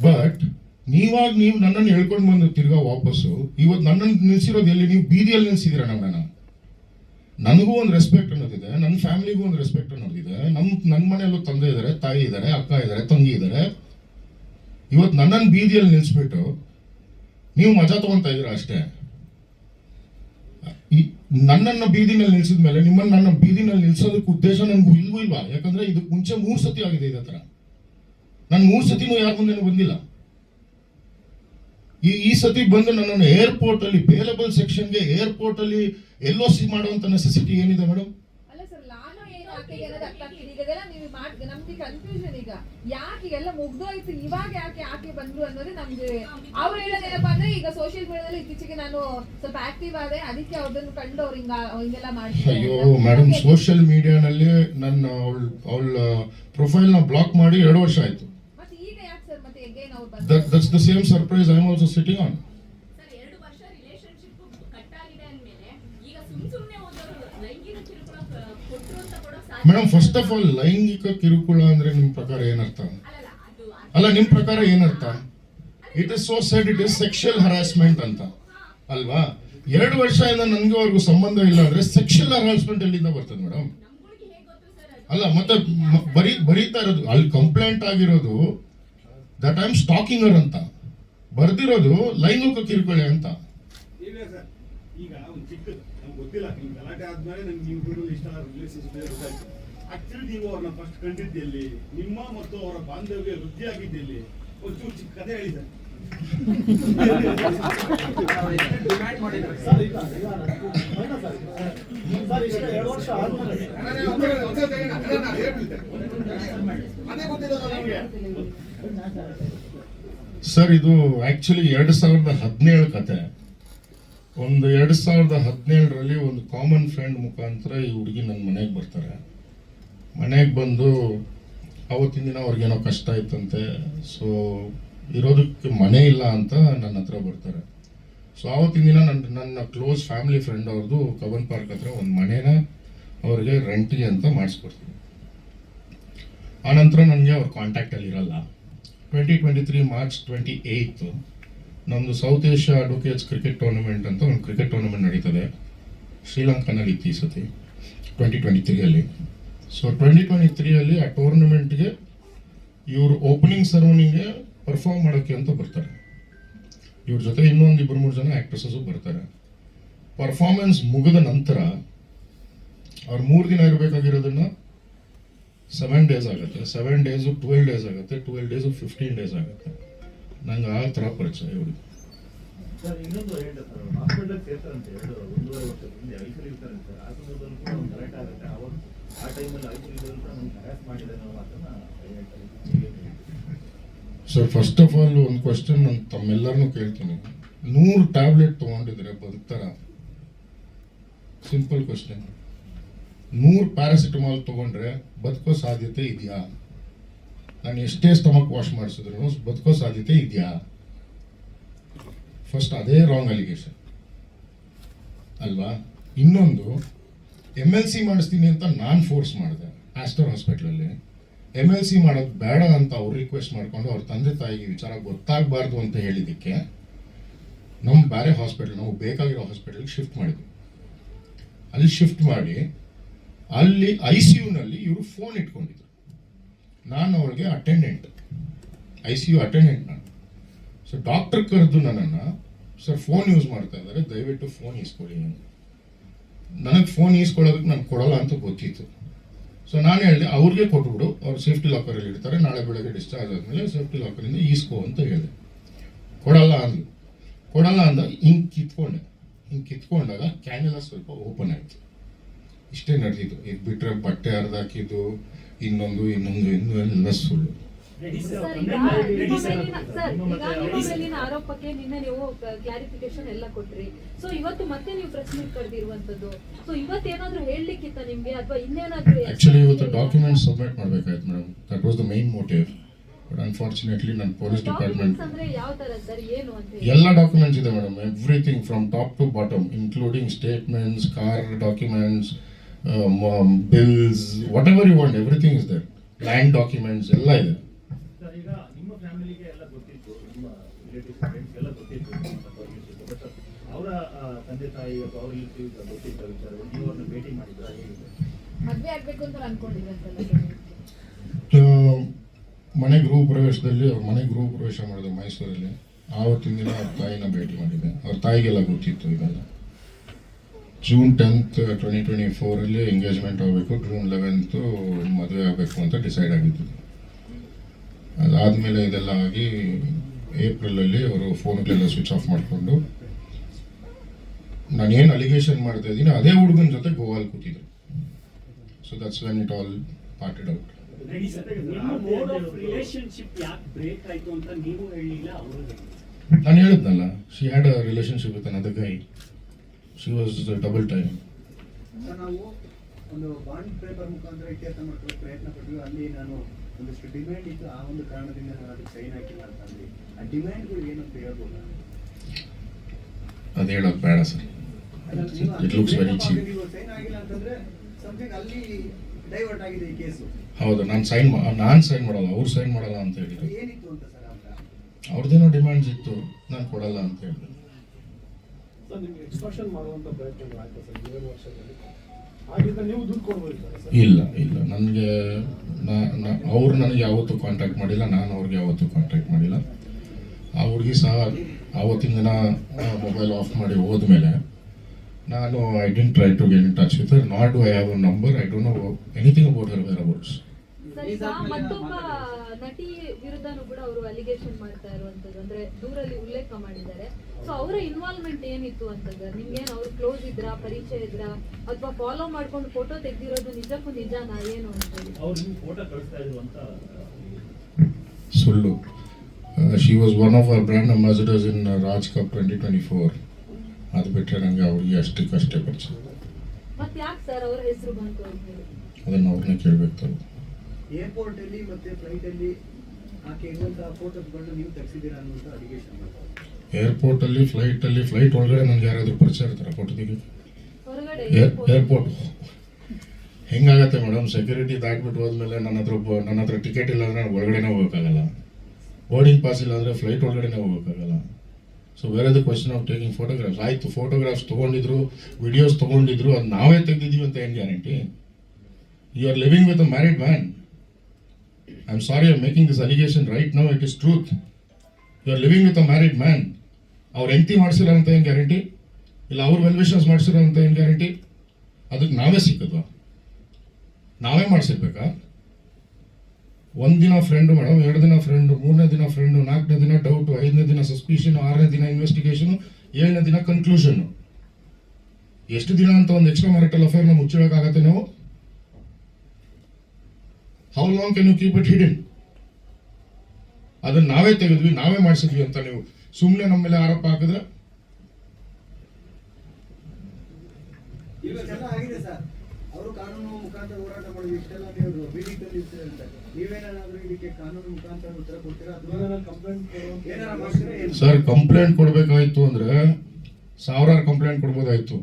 ಬಟ್ ನೀವಾಗ ನೀವು ನನ್ನನ್ನು ಹೇಳ್ಕೊಂಡು ಬಂದು ತಿರ್ಗಾ ವಾಪಸ್ಸು ಇವತ್ತು ನನ್ನನ್ನು ನಿಲ್ಸಿರೋದು ಎಲ್ಲಿ? ನೀವು ಬೀದಿಯಲ್ಲಿ ನಿಲ್ಸಿದ್ದೀರಾ ನಮ್ಮನ್ನ. ನನಗೂ ಒಂದು ರೆಸ್ಪೆಕ್ಟ್ ಅನ್ನೋದಿದೆ ನನ್ನ ಫ್ಯಾಮಿಲಿಗೂ ಒಂದು ರೆಸ್ಪೆಕ್ಟ್ ಅನ್ನೋದಿದೆ. ನಮ್ಮ ನನ್ನ ಮನೆಯಲ್ಲೂ ತಂದೆ ಇದ್ದಾರೆ ತಾಯಿ ಇದ್ದಾರೆ ಅಕ್ಕ ಇದ್ದಾರೆ ತಂಗಿ ಇದ್ದಾರೆ ಇವತ್ತು ನನ್ನನ್ನು ಬೀದಿಯಲ್ಲಿ ನಿಲ್ಲಿಸ್ಬಿಟ್ಟು ನೀವು ಮಜಾ ತಗೊಂತಾ ಇದ್ದೀರಾ ಅಷ್ಟೇ? ಈ ನನ್ನನ್ನು ಬೀದಿನಲ್ಲಿ ನಿಲ್ಸಿದ ಮೇಲೆ ನಿಮ್ಮನ್ನು ನನ್ನ ಬೀದಿನಲ್ಲಿ ನಿಲ್ಸೋದಕ್ಕೆ ಉದ್ದೇಶ ನನಗೂ ಇಲ್ವೂ ಇಲ್ವಾ? ಯಾಕಂದ್ರೆ ಇದಕ್ಕೆ ಮುಂಚೆ ಮೂರು ಸತಿ ಆಗಿದೆ ಇದೇ ಥರ ನಾನು ಮೂರು ಸತಿನೂ ಯಾರ ಮುಂದೆನೂ ಬಂದಿಲ್ಲ. ಈ ಈ ಸತಿ ಬಂದು ನನ್ನನ್ನು ಏರ್ಪೋರ್ಟ್ ಅಲ್ಲಿ ಬೇಲಬಲ್ ಸೆಕ್ಷನ್ಗೆ ಏರ್ಪೋರ್ಟ್ ಅಲ್ಲಿ ಎಲ್ ಸಿ ಮಾಡುವಂತ ನೆಸೆಸಿಟಿ ಏನಿದೆ ಮೇಡಮ್ ಅಲ್ಲ ಸರ್ ನಾನು ಏನು ಆಕೆಗೆ ಏನಾದ್ರೂ ಅರ್ಥ ಆಗ್ತಿದೆ ಈಗ ಇದೆಲ್ಲ ನೀವು ಮಾಡ್ ನಮ್ಗೆ ಕನ್ಫ್ಯೂಷನ್ ಈಗ. ಯಾಕೆ ಎಲ್ಲ ಮುಗ್ದೋಯ್ತು? ಇವಾಗ ಯಾಕೆ ಆಕೆ ಬಂದ್ರು ಅನ್ನೋದೇ ನಮ್ಗೆ ಅವ್ರು ಹೇಳೋದೇನಪ್ಪ ಅಂದ್ರೆ ಈಗ ಸೋಷಿಯಲ್ ಮೀಡಿಯಾದಲ್ಲಿ ಇತ್ತೀಚಿಗೆ ನಾನು ಸ್ವಲ್ಪ ಆಕ್ಟಿವ್ ಆದೆ. ಅದಕ್ಕೆ ಅವ್ರನ್ನ ಕಂಡು ಅವ್ರು ಹಿಂಗ ಹಿಂಗೆಲ್ಲ ಮಾಡ್ತಾರೆ ಅಯ್ಯೋ ಅಂತ. ಮೇಡಮ್ ನಮ್ಗೆ- ಸೋಷಿಯಲ್ ಮೀಡಿಯಾನಲ್ಲಿ ನನ್ನ ಅವಳ ಪ್ರೊಫೈಲ್ ಪ್ರೊಫೈಲ್ನ ಬ್ಲಾಕ್ ಮಾಡಿ ಎರಡು ವರ್ಷ ಆಯ್ತು. ಮತ್ತೆ ಈಗ ಯಾಕೆ ಸರ್ ಮತ್ತೆ अगेन ಅವರು ಬಂದ್ರು? That's the same surprise I am also sitting on sir ಎರಡು ವರ್ಷ ರಿಲೇಶನ್ಶಿಪ್ ಕಟ್ ಆಗಿದೆ ಅಂದ್ಮೇಲೆ ಈಗ ಸುಮ್ ಸುಮ್ನೆ ಹೋದವರು ಲೈಂಗಿಕ ಕಿರುಕುಳ ಕ- ಕೊಟ್ರು ಅಂತ ಕೊಡೋಕ್ ಸಾಧ್ಯ ಮೇಡಮ್ ಫಸ್ಟ್ ಆಫ್ ಆಲ್ ಲೈಂಗಿಕ ಕಿರುಕುಳ ಅಂದ್ರೆ ನಿಮ್ ಪ್ರಕಾರ ಏನರ್ಥ? ಅಲ್ಲ, ನಿಮ್ ಪ್ರಕಾರ ಏನರ್ಥ? It is so said it is sexual harassment ಅಂತ. ಅಲ್ವಾ? ಎರಡು ವರ್ಷದಿಂದ ಅವ್ರಿಗೂ ಸಂಬಂಧ ಇಲ್ಲ ಅಂದ್ರೆ ಸೆಕ್ಷುಯಲ್ ಹರಾಸ್ಮೆಂಟ್ ಎಲ್ಲಿಂದ ಬರ್ತದೆ ಮೇಡಮ್ ಅಲ್ಲ, ಮತ್ತೆ ಬರೀ, ಬರೀತಾ ಇರೋದು, ಅಲ್ಲಿ ಕಂಪ್ಲೇಂಟ್ ಆಗಿರೋದು ದಟ್ ಐ ಆಮ್ ಸ್ಟಾಕಿಂಗರ್ ಅಂತ. ಬರ್ದಿರೋದು ಲೈಂಗಿಕ ಕಿರುಕುಳ ಅಂತ. ಈಗ ಚಿಕ್ಕದು, ನಮ್ಗೆ ಗೊತ್ತಿಲ್ಲ ಗಲಾಟೆ ಆದ್ಮೇಲೆ ನಮ್ಗೆ ನೀವು ಇಷ್ಟ ರಿಲೇಶನ್ಶಿಪ್ ಗೊತ್ತಾಯ್ತು. ಆಕ್ಚುಲಿ ನೀವು ಅವ್ರನ್ನ ಫಸ್ಟ್ ಕಂಡಿದ್ದೆಲ್ಲಿ ನಿಮ್ಮ ಮತ್ತು ಅವರ ಬಾಂಧವ್ಯ ವೃದ್ಧಿ ಆಗಿದ್ದೆಲ್ಲಿ ಒಂಚೂರು ಚಿಕ್ಕ ಕಥೆ ಹೇಳಿ ಸರ್. ಸರ್ ಈಗ ಈಗ ನಾನು- ಅಲ್ಲ ಸರ್ ಸರ್ ಎರಡು ವರ್ಷ ಆದ್ಮೇಲೆ. ಅದೇ ಗೊತ್ತಿಲ್ಲ ನಮಗೆ ಸರ್ ಇದು ಆಕ್ಚುಲಿ ಎರಡು ಸಾವಿರದ ಹದಿನೇಳು ಕತೆ. ಒಂದು ಎರಡು ಸಾವಿರದ ಹದಿನೇಳರಲ್ಲಿ ಒಂದು ಕಾಮನ್ ಫ್ರೆಂಡ್ ಮುಖಾಂತರ ಈ ಹುಡುಗಿ ನನ್ನ ಮನೆಗೆ ಬರ್ತಾರೆ. ಮನೆಗೆ ಬಂದು ಅವತ್ತಿನ ದಿನ ಅವ್ರಿಗೇನೋ ಕಷ್ಟ ಇತ್ತಂತೆ ಸೊ ಇರೋದಕ್ಕೆ ಮನೆ ಇಲ್ಲ ಅಂತ ನನ್ನ ಹತ್ರ ಬರ್ತಾರೆ. ಸೊ ಆವತ್ತಿನ ದಿನ ನನ್ನ ನನ್ನ ಕ್ಲೋಸ್ ಫ್ಯಾಮಿಲಿ ಫ್ರೆಂಡ್ ಅವ್ರದ್ದು ಕವನ್ ಪಾರ್ಕ್ ಹತ್ರ ಒಂದು ಮನೇನ ಅವ್ರಿಗೆ ರೆಂಟಿಗೆ ಅಂತ ಮಾಡಿಸ್ಕೊಡ್ತೀನಿ. ಆನಂತರ ನನಗೆ ಅವ್ರ ಕಾಂಟ್ಯಾಕ್ಟಲ್ಲಿ ಇರಲ್ಲ. Twenty twenty three March twenty eighth ನಮ್ಮದು South Asia advocates cricket tournament ಅಂತ ಒಂದು ಕ್ರಿಕೆಟ್ ಟೂರ್ನಮೆಂಟ್ ನಡೀತದೆ. ಶ್ರೀಲಂಕಾನಲ್ಲಿ ಇತ್ತು ಈ ಸತಿ ಟ್ವೆಂಟಿ ಟ್ವೆಂಟಿ ತ್ರೀಯಲ್ಲಿ ಸೊ ಟ್ವೆಂಟಿ ಟ್ವೆಂಟಿ ತ್ರೀಯಲ್ಲಿ ಆ ಟೂರ್ನಮೆಂಟ್ಗೆ ಇವರು ಓಪನಿಂಗ್ ಸೆರೆಮನಿಗೆ ಪರ್ಫಾರ್ಮ್ ಮಾಡೋಕ್ಕೆ ಅಂತ ಬರ್ತಾರೆ. ಇವ್ರ ಜೊತೆ ಇನ್ನೊಂದು ಇಬ್ಬರು ಮೂರು ಜನ ಆ್ಯಕ್ಟ್ರೆಸಸ್ಸು ಬರ್ತಾರೆ. ಪರ್ಫಾರ್ಮೆನ್ಸ್ ಮುಗಿದ ನಂತರ ಅವ್ರು ಮೂರು ದಿನ ಇರಬೇಕಾಗಿರೋದನ್ನು ಸೆವೆನ್ ಡೇಸ್ ಆಗುತ್ತೆ. ಸೆವೆನ್ ಡೇಸು ಟ್ವೆಲ್ ಡೇಸ್ ಆಗುತ್ತೆ. ಟ್ವೆಲ್ ಡೇಸು ಫಿಫ್ಟೀನ್ ಡೇಸ್ ಆಗುತ್ತೆ. ನಂಗೆ ಆ ಥರ ಪರಿಚಯ ಇವರು. ಸರ್ ಫಸ್ಟ್ ಆಫ್ ಆಲ್ ಒಂದು ಕ್ವಶನ್ ನಾನು ತಮ್ಮೆಲ್ಲರನ್ನೂ ಕೇಳ್ತೀನಿ. ನೂರು ಟ್ಯಾಬ್ಲೆಟ್ ತೊಗೊಂಡಿದ್ರೆ ಬದುಕ್ತಾರ? ಸಿಂಪಲ್ ಕ್ವಶನ್ ನೂರು ಪ್ಯಾರಾಸಿಟಮಾಲ್ ತೊಗೊಂಡ್ರೆ ಬದುಕೋ ಸಾಧ್ಯತೆ ಇದೆಯಾ? ನಾನು ಎಷ್ಟೇ ಸ್ಟಮಕ್ ವಾಶ್ ಮಾಡಿಸಿದ್ರು ಬದುಕೋ ಸಾಧ್ಯತೆ ಇದೆಯಾ? ಫಸ್ಟ್ ಅದೇ ರಾಂಗ್ ಅಲಿಗೇಷನ್ ಅಲ್ವಾ? ಇನ್ನೊಂದು ಎಂ ಎಲ್ ಸಿ ಮಾಡಿಸ್ತೀನಿ ಅಂತ ನಾನು ಫೋರ್ಸ್ ಮಾಡಿದೆ ಆಸ್ಟರ್ ಹಾಸ್ಪಿಟ್ಲಲ್ಲಿ ಎಂ ಎಲ್ ಸಿ ಮಾಡೋದು ಬೇಡ ಅಂತ ಅವ್ರು ರಿಕ್ವೆಸ್ಟ್ ಮಾಡ್ಕೊಂಡು ಅವ್ರ ತಂದೆ ತಾಯಿಗೆ ವಿಚಾರ ಗೊತ್ತಾಗಬಾರ್ದು ಅಂತ ಹೇಳಿದ್ದಕ್ಕೆ ನಮ್ಮ ಬೇರೆ ಹಾಸ್ಪಿಟಲ್ ನಾವು ಬೇಕಾಗಿರೋ ಹಾಸ್ಪಿಟಲ್ಗೆ ಶಿಫ್ಟ್ ಮಾಡಿದ್ವಿ. ಅಲ್ಲಿ ಶಿಫ್ಟ್ ಮಾಡಿ ಅಲ್ಲಿ ಐ ಸಿ ಯುನಲ್ಲಿ ಇವರು ಫೋನ್ ಇಟ್ಕೊಂಡಿದ್ರು. ನಾನು ಅವ್ರಿಗೆ attendant I C U attendant ನಾನು. ಸೊ ಡಾಕ್ಟರ್ ಕರೆದು ನನ್ನನ್ನು ಸರ್ ಫೋನ್ ಯೂಸ್ ಮಾಡ್ತಾ ಇದ್ದಾರೆ, ದಯವಿಟ್ಟು ಫೋನ್ ಇಸ್ಕೊಳ್ಳಿ ಅಂತ. ನನಗೆ ಫೋನ್ ಈಸ್ಕೊಳ್ಳೋದಕ್ಕೆ ನಾನು ಕೊಡಲ್ಲ ಅಂತ ಗೊತ್ತಿತ್ತು. ಸೊ ನಾನು ಹೇಳಿದೆ, ಅವ್ರಿಗೆ ಕೊಟ್ಬಿಡು, ಅವ್ರು ಸೇಫ್ಟಿ ಲಾಕರಲ್ಲಿ ಇಡ್ತಾರೆ, ನಾಳೆ ಬೆಳಗ್ಗೆ ಡಿಸ್ಚಾರ್ಜ್ ಆದಮೇಲೆ ಸೇಫ್ಟಿ ಲಾಕರಿಂದ ಈಸ್ಕೋ ಅಂತ ಹೇಳಿದೆ. ಕೊಡಲ್ಲ ಅಂದ್ಲು. ಕೊಡಲ್ಲ ಅಂದ, ಹಿಂಗೆ ಕಿತ್ಕೊಂಡೆ. ಹಿಂಗೆ ಕಿತ್ಕೊಂಡಾಗ ಕ್ಯಾನೆಲ್ಲ ಸ್ವಲ್ಪ ಓಪನ್ ಆಯಿತು. ಇಷ್ಟೇ ನಡೆದಿದ್ದು. ಇದು ಬಿಟ್ಟರೆ ಬಟ್ಟೆ ಹರಿದಾಕಿದ್ದು ಇನ್ನೊಂದು ಇನ್ನೊಂದು ಇನ್ನೂ ಎಲ್ಲ ಸುಳ್ಳು. ಸರ್ ಈಗ ನಿಮ್ಮ ಮೇಲಿನ ಸರ್ ಈಗ ನಿಮ್ಮ ಮೇಲಿನ ಆರೋಪಕ್ಕೆ ನಿನ್ನೆ ನೀವು ಕ್ಲಾರಿಫಿಕೇಶನ್ ಎಲ್ಲ ಕೊಟ್ರಿ. ಸೊ ಇವತ್ತು ಮತ್ತೆ ನೀವು ಮೀಟ್ ಕರೆದಿರುವಂತದ್ದು ಸೊ ಇವತ್ತೇನಾದ್ರೂ ಹೇಳಲಿಕ್ಕಿತ್ತ ನಿಮ್ಗೆ? ಅಥವಾ ಇನ್ನೇನಾದ್ರೂ ಆ್ಯಕ್ಚುಲಿ ಇವತ್ತು document submit ಮಾಡಬೇಕಾಯ್ತು madam that was the main motive but unfortunately ನನ್ನ ಪೊಲೀಸ್ ಡಿಪಾರ್ಟ್ಮೆಂಟ್ ಅಂದ್ರೆ ಯಾವ ತರ ಸರ್? ಏನು ಅಂತ ಹೇಳಿ? ಎಲ್ಲ ಡಾಕ್ಯುಮೆಂಟ್ಸ್ ಇದೆ madam everything from top to bottom including statements car documents bills whatever you want everything is there land documents ಎಲ್ಲ ಇದೆ ಸರ್ ಈಗ ನಿಮ್ಮ ಫ್ಯಾಮಿಲಿಗೆ ಎಲ್ಲ ಗೊತ್ತಿತ್ತು ನಿಮ್ಮ ರಿಲೇಟಿವ್ಸ್ ಫ್ರೆಂಡ್ಸ್ ಎಲ್ಲ ಗೊತ್ತಿತ್ತು ಬಟ್ ಅವರ ತಂದೆ ತಾಯಿ ಅಥವಾ ಅವ್ರ ಗೊತ್ತಿದ್ದ ವಿಚಾರ ನೀವು ಅವ್ರನ್ನ ಭೇಟಿ ಮಾಡಿದ್ರ ಮದುವೆ ಮದ್ವೆ ಆಗ್ಬೇಕು ಅಂತ ಆ, ಮನೆ ಗೃಹ ಪ್ರವೇಶದಲ್ಲಿ ಅವ್ರ ಮನೆ ಗೃಹ ಪ್ರವೇಶ ಮಾಡಿದೆ ಮೈಸೂರಲ್ಲಿ. ಆವತ್ತಿನ ದಿನ ಅವ್ರ ತಾಯಿನ ಭೇಟಿ ಮಾಡಿದೆ. ಅವ್ರ ತಾಯಿಗೆಲ್ಲ ಗೊತ್ತಿತ್ತು ಇದೆಲ್ಲ ಜೂನ್ ಟೆಂತ್ ಟ್ವೆಂಟಿ ಟ್ವೆಂಟಿ ಫೋರಲ್ಲಿ ಎಂಗೇಜ್ಮೆಂಟ್ ಆಗಬೇಕು ಜೂನ್ ಲೆವೆಂತು ಮದುವೆ ಆಗಬೇಕು ಅಂತ ಡಿಸೈಡ್ ಆಗಿತ್ತು. ಅದಾದಮೇಲೆ ಇದೆಲ್ಲ ಆಗಿ ಏಪ್ರಿಲಲ್ಲಿ ಅವರು ಫೋನ್ಗಳೆಲ್ಲ ಸ್ವಿಚ್ ಆಫ್ ಮಾಡಿಕೊಂಡು ನಾನು ಏನು ಅಲಿಗೇಷನ್ ಮಾಡ್ತಾ ಇದ್ದೀನಿ ಅದೇ ಹುಡುಗನ ಜೊತೆ ಗೋವಾಲ್ ಕೂತಿದ್ರು. So that's when it all parted out ನಿಮ್ಮ ಮೋಡ್ ಆಫ್ ರಿಲೇಶನ್ಶಿಪ್ ಯಾಕೆ ಬ್ರೇಕ್ ಆಯ್ತು ಅಂತ ನೀವು ಹೇಳಿಲ್ಲ ಅವರು ನಾನು ಹೇಳಿದ್ನಲ್ಲ she had a relationship with another guy she was double time ನಾವು ಒಂದು ಬಾಂಡ್ ಪೇಪರ್ ಮುಖಾಂತರ ಇತ್ಯರ್ಥ ಮಾಡ್ಕೊಳ್ಳೋಕೆ ಪ್ರಯತ್ನ ಪಟ್ವಿ ಅಲ್ಲಿ ನಾನು ಒಂದಷ್ಟು ಡಿಮ್ಯಾಂಡ್ ಇತ್ತು ಆ ಒಂದು ಕಾರಣದಿಂದ ನಾನು ಅದಕ್ಕೆ ಸೈನ್ ಹಾಕಿಲ್ಲ ಅಂತ ಅದು ಹೇಳೋದು ಬೇಡ sir. It looks very cheap ನೀವು ಸೈನ್ ಆಗಿಲ್ಲ ಅಂತಂದ್ರೆ ಸಮಥಿಂಗ್ ಅಲ್ಲಿ ಡೈವರ್ಟ್ ಆಗಿದೆ ಈ ಕೇಸು ಹೌದು ನಾನು ಸೈನ್ ನಾನು ಸೈನ್ ಮಾಡಲ್ಲ ಅವ್ರು ಸೈನ್ ಮಾಡಲ್ಲ ಅಂತ ಹೇಳಿದ್ರು. ಏನಿತ್ತು ಅಂತ ಸರ್ ಅಂತ ಅವ್ರದ್ದೇನೋ ಡಿಮ್ಯಾಂಡ್ಸ್ ಇತ್ತು ನಾನು ಕೊಡಲ್ಲ ಅಂತ ಹೇಳಿದ್ರು. ಸರ್ ನಿಮ್ಗೆ ಎಕ್ಸ್ಪ್ರೆಷನ್ ಮಾಡುವಂತ ಪ್ರಯತ್ನಗಳು ಆಯ್ತಾ ಸರ್ ಏಳು ವರ್ಷದಲ್ಲಿ? ಹಾಗಿದ್ರೆ ನೀವು ದುಡ್ಡು ಕೊಡ್ಬೋದು ಸರ್? ಇಲ್ಲ ಇಲ್ಲ. ನನಗೆ ಅವ್ರು ನನಗೆ ಯಾವತ್ತೂ ಕಾಂಟ್ಯಾಕ್ಟ್ ಮಾಡಿಲ್ಲ ನಾನು ಅವ್ರಿಗೆ ಯಾವತ್ತೂ ಕಾಂಟ್ಯಾಕ್ಟ್ ಮಾಡಿಲ್ಲ. ಆ ಹುಡುಗಿ ಸಹ ಆವತ್ತಿನ ದಿನ ಮೊಬೈಲ್ ಆಫ್ ಮಾಡಿ ಹೋದ್ಮೇಲೆ ನಾನು I didn't try to get in touch with not do I have a number I don't know anything about her whereabouts ಮತ್ತೊಬ್ಬ ನಟಿ ವಿರುದ್ಧನೂ ಕೂಡ ಅವರು ಅಲಿಗೇಷನ್ ಮಾಡ್ತಾ ಇರುವಂತದ್ದು ಅಂದ್ರೆ ದೂರಲ್ಲಿ ಉಲ್ಲೇಖ ಮಾಡಿದ್ದಾರೆ. ಸೊ ಅವರ ಇನ್ವಾಲ್ವ್ಮೆಂಟ್ ಏನಿತ್ತು ಅಂತಂದ್ರೆ ನಿಮ್ಗೇನು ಅವ್ರು ಕ್ಲೋಸ್ ಇದ್ರಾ ಪರಿಚಯ ಇದ್ರಾ? ಅಥವಾ ಫಾಲೋ ಮಾಡ್ಕೊಂಡು ಫೋಟೋ ತೆಗ್ದಿರೋದು ನಿಜಕ್ಕೂ ನಿಜಾನಾ? ಏನು ಅಂತ ಹೇಳಿ. ಅವ್ರು ಫೋಟೋ ಕಳಿಸ್ತಾ ಅಂತ ಸುಳ್ಳು. She was one of our brand ambassadors in Raj cup twenty twenty four ಅದು ಬಿಟ್ಟರೆ ನನಗೆ ಅವ್ರಿಗೆ ಅಷ್ಟಕ್ಕಷ್ಟೇ ಪರಿಚಯ ಅಂತ ಹೇಳಿ? ಅದನ್ನು ಅವ್ರನ್ನೇ ಕೇಳಬೇಕು ತಾವು. ಏರ್ಪೋರ್ಟಲ್ಲಿ ಮತ್ತು ಫ್ಲೈಟಲ್ಲಿ ಏರ್ಪೋರ್ಟಲ್ಲಿ ಫ್ಲೈಟಲ್ಲಿ ಫ್ಲೈಟ್ ಒಳಗಡೆ ನನಗೆ ಯಾರಾದರೂ ಪರಿಚಯ ಇರ್ತಾರೆ ಫೋಟೋ ತೆಗಿ ಹೊರಗಡೆ ಏರ್ಪೋರ್ಟ್ ಹೆಂಗಾಗತ್ತೆ ಮೇಡಮ್ ಸೆಕ್ಯೂರಿಟಿ ದಾಟ್ಬಿಟ್ಟು ಹೋದ್ಮೇಲೆ ನನ್ನ ಹತ್ರ ನನ್ನ ಹತ್ರ ಟಿಕೆಟ್ ಇಲ್ಲ ಅಂದರೆ ನಾನು ಒಳಗಡೆನೇ ಹೋಗೋಕ್ಕಾಗಲ್ಲ. ಬೋರ್ಡಿಂಗ್ ಪಾಸ್ ಇಲ್ಲ ಅಂದರೆ ಫ್ಲೈಟ್ ಒಳಗಡೆನೇ ಹೋಗೋಕ್ಕಾಗಲ್ಲ. So where the question of taking photographs ಆಯಿತು ಫೋಟೋಗ್ರಾಫ್ಸ್ ತೊಗೊಂಡಿದ್ರು ವಿಡಿಯೋಸ್ ತೊಗೊಂಡಿದ್ರು, ಅದು ನಾವೇ ತೆಗೆದಿದ್ದೀವಿ ಅಂತ ಏನು guarantee you are living with a married man I am sorry are making this allegation right now it is truth you are living with a married man ಅವ್ರು ಎಂಟಿ ಮಾಡಿಸಿಲ್ಲ ಅಂತ ಏನು ಗ್ಯಾರಂಟಿ ಇಲ್ಲ, ಅವ್ರು ವೆಲ್ವಿಷನ್ಸ್ ಮಾಡಿಸಿರೋ ಅಂತ ಏನು ಗ್ಯಾರಂಟಿ ಅದಕ್ಕೆ ನಾವೇ ಸಿಕ್ಕದ್ವಾ? ನಾವೇ ಮಾಡಿಸಿರ್ಬೇಕಾ? ಒಂದಿನ ಫ್ರೆಂಡು ಮೇಡಮ್ ಎರಡು ದಿನ ಫ್ರೆಂಡು ಮೂರನೇ ದಿನ ಫ್ರೆಂಡು ನಾಲ್ಕನೇ ದಿನ ಡೌಟು ಐದನೇ ದಿನ ಸಸ್ಪಿಷನ್ ಆರನೇ ದಿನ ಇನ್ವೆಸ್ಟಿಗೇಷನು ಏಳನೇ ದಿನ ಕನ್ಕ್ಲೂಷನ್ನು ಎಷ್ಟು ದಿನ ಅಂತ ಒಂದು ಎಕ್ಸ್ಟ್ರಾ ಮ್ಯಾರಿಟಲ್ ಅಫೇರ್ನ ಮುಚ್ಚಿಡೋಕ್ಕಾಗತ್ತೆ ನಾವು? How long can you keep it hidden ಅದನ್ನ ನಾವೇ ತೆಗೆದ್ವಿ, ನಾವೇ ಮಾಡಿಸಿದ್ವಿ ಅಂತ ನೀವು ಸುಮ್ಮನೆ ನಮ್ಮ ಮೇಲೆ ಆರೋಪ ಹಾಕಿದ್ರೆ ಇಷ್ಟೆಲ್ಲ ಆಗಿದೆ ಸರ್ ಅವರು ಕಾನೂನು ಮುಖಾಂತರ ಹೋರಾಟ ಮಾಡೋದು ಇಷ್ಟೆಲ್ಲ ನೀವು ಬೀದಿಟ್ಟಲ್ಲಿ ಇರ್ತಾರೆ ನೀವೇನಾದ್ರೂ ಇದಕ್ಕೆ ಕಾನೂನು ಮುಖಾಂತರ ಉತ್ತರ ಕೊಡ್ತೀರಾ ಅಥವಾ ಕಂಪ್ಲೇಂಟ್ ಏನಾರ ಮಾಡ್ತೀರಾ ಸರ್ ಕಂಪ್ಲೇಂಟ್ ಕೊಡಬೇಕಾಯ್ತು ಅಂದ್ರೆ ಸಾವಿರಾರು ಕಂಪ್ಲೇಂಟ್ ಕೊಡ್ಬೋದಾಯ್ತು.